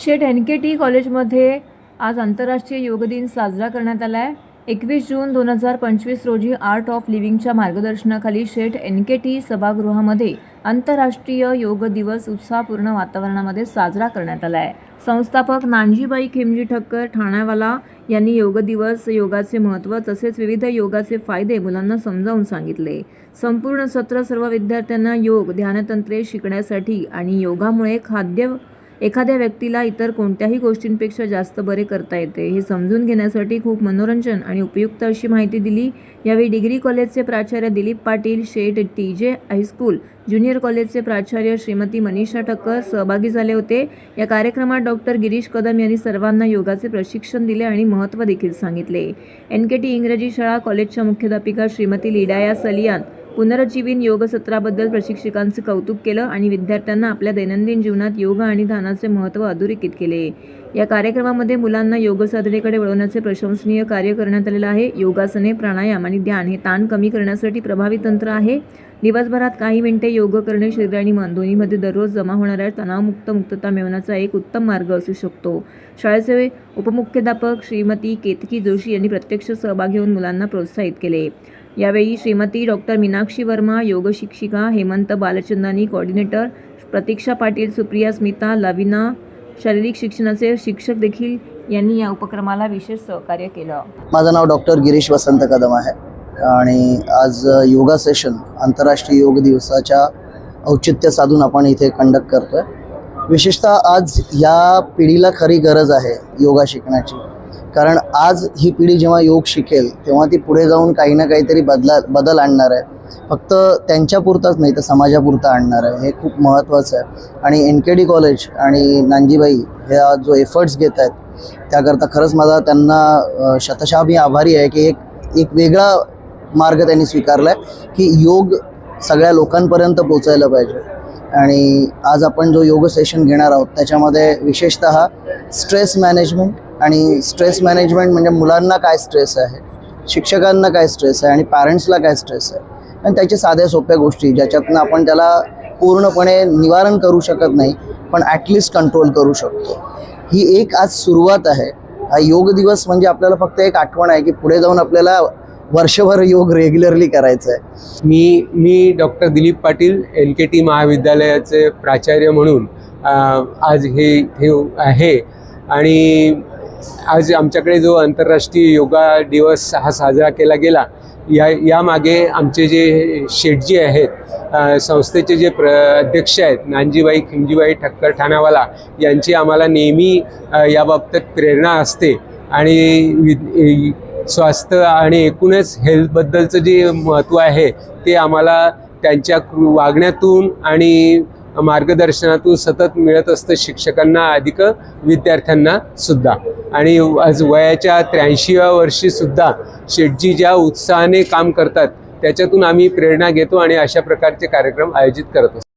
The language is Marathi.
शेठ एन के टी कॉलेजमध्ये आज आंतरराष्ट्रीय योग दिन साजरा करण्यात आला आहे एकवीस जून दोन हजार पंचवीस रोजी आर्ट ऑफ लिव्हिंगच्या मार्गदर्शनाखाली शेठ एन के टी सभागृहामध्ये आंतरराष्ट्रीय योग दिवस उत्साहपूर्ण वातावरणामध्ये साजरा करण्यात आला आहे संस्थापक नानजीबाई खिमजी ठक्कर ठाण्यावाला यांनी योग दिवस योगाचे महत्त्व तसेच विविध योगाचे फायदे मुलांना समजावून सांगितले. संपूर्ण सत्र सर्व विद्यार्थ्यांना योग ध्यानतंत्रे शिकण्यासाठी आणि योगामुळे खाद्य एखाद्या व्यक्तीला इतर कोणत्याही गोष्टींपेक्षा जास्त बरे करता येते. हे समजून घेण्यासाठी खूप मनोरंजन आणि उपयुक्त अशी माहिती दिली. यावेळी डिग्री कॉलेजचे प्राचार्य Dilip Patil Sheth T J high school junior कॉलेजचे प्राचार्य श्रीमती मनीषा ठक्कर सहभागी झाले होते. या कार्यक्रमात डॉक्टर गिरीश कदम यांनी सर्वांना योगाचे प्रशिक्षण दिले आणि महत्त्व देखील सांगितले. एन के टी इंग्रजी शाळा कॉलेजच्या मुख्याध्यापिका श्रीमती लिडाया सलियान पुनरुज्जीवन योगसत्राबद्दल प्रशिक्षकांचं कौतुक केलं आणि विद्यार्थ्यांना आपल्या दैनंदिन जीवनात योग आणि ध्यानाचे महत्त्व अधोरेखित केले. या कार्यक्रमामध्ये मुलांना योग साधनेकडे वळवण्याचे प्रशंसनीय कार्य करण्यात आलेलं आहे. योगासने प्राणायाम आणि ध्यान हे ताण कमी करण्यासाठी प्रभावी तंत्र आहे. दिवसभरात काही मिनिटे योग करणे शरीर आणि मन दोन्हीमध्ये दररोज जमा होणाऱ्या तणावमुक्त मुक्तता मिळवण्याचा एक उत्तम मार्ग असू शकतो. शाळेचे उपमुख्याध्यापक श्रीमती केतकी जोशी यांनी प्रत्यक्ष सहभागी होऊन मुलांना प्रोत्साहित केले. यावेळी श्रीमती डॉक्टर मीनाक्षी वर्मा योग शिक्षिका हेमंत बालचंदानी कॉर्डिनेटर प्रतीक्षा पाटील सुप्रिया स्मिता लविना शारीरिक शिक्षणाचे शिक्षक देखील यांनी या उपक्रमाला विशेष सहकार्य केलं. माझं नाव डॉक्टर गिरीश वसंत कदम आहे आणि आज योगा सेशन आंतरराष्ट्रीय योग दिवसाच्या औचित्य साधून आपण इथे कंडक्ट करतोय. विशेषतः आज या पिढीला खरी गरज आहे योगा शिकण्याची. कारण आज ही पिढी जेव्हा योग शिकेल तेव्हा ती पुढे जाऊन काही ना काहीतरी बदला बदल आणणार आहे. फक्त त्यांच्यापुरताच नाही तर समाजापुरता आणणार आहे. हे खूप महत्त्वाचं आहे. आणि एन के डी कॉलेज आणि नांजीबाई ह्या जो एफर्ट्स घेत आहेत त्याकरता खरंच माझा त्यांना अ, शतशः मी आभारी आहे की एक एक वेगळा मार्ग त्यांनी स्वीकारला आहे की योग सगळ्या लोकांपर्यंत पोचायला पाहिजे. आणि आज आपण जो योग सेशन घेणार आहोत त्याच्यामध्ये विशेषत स्ट्रेस मॅनेजमेंट आणि स्ट्रेस मॅनेजमेंट म्हणजे मुलांना काय स्ट्रेस आहे? शिक्षकांना काय स्ट्रेस आहे? आणि पॅरेंट्सला काय स्ट्रेस आहे? आणि त्याच्या साध्या सोप्या गोष्टी ज्याच्यातनं आपण त्याला पूर्णपणे निवारण करू शकत नाही पण ॲटलिस्ट कंट्रोल करू शकतो. ही एक आज सुरुवात आहे. हा योग दिवस म्हणजे आपल्याला फक्त एक आठवण आहे की पुढे जाऊन आपल्याला वर्षभर योग रेग्युलरली करायचा आहे मी मी doctor Dilip Patil L K T महाविद्यालयाचे प्राचार्य म्हणून आज हे हे आहे. आणि आज आमच्याकडे जो आंतरराष्ट्रीय योगा दिवस हा साजरा केला गेला या यामागे आमचे जे शेटजी आहेत संस्थेचे जे प्र अध्यक्ष आहेत नानजीबाई खिमजीबाई ठक्कर ठाणावाला यांची आम्हाला नेहमी याबाबतीत प्रेरणा असते. आणि स्वास्थ्य आणि एकूणच हेल्थबद्दलचं जे महत्त्व आहे ते आम्हाला त्यांच्या वागण्यातून आणि मार्गदर्शनातून सतत मिळत असतं शिक्षकांना अधिक विद्यार्थ्यांना सुद्धा. आणि आज वयाच्या त्र्याऐंशीव्या वर्षी सुद्धा ज्या उत्साहाने काम करतात त्याच्यातून आम्ही प्रेरणा घेतो आणि अशा प्रकारचे कार्यक्रम आयोजित करत असतो.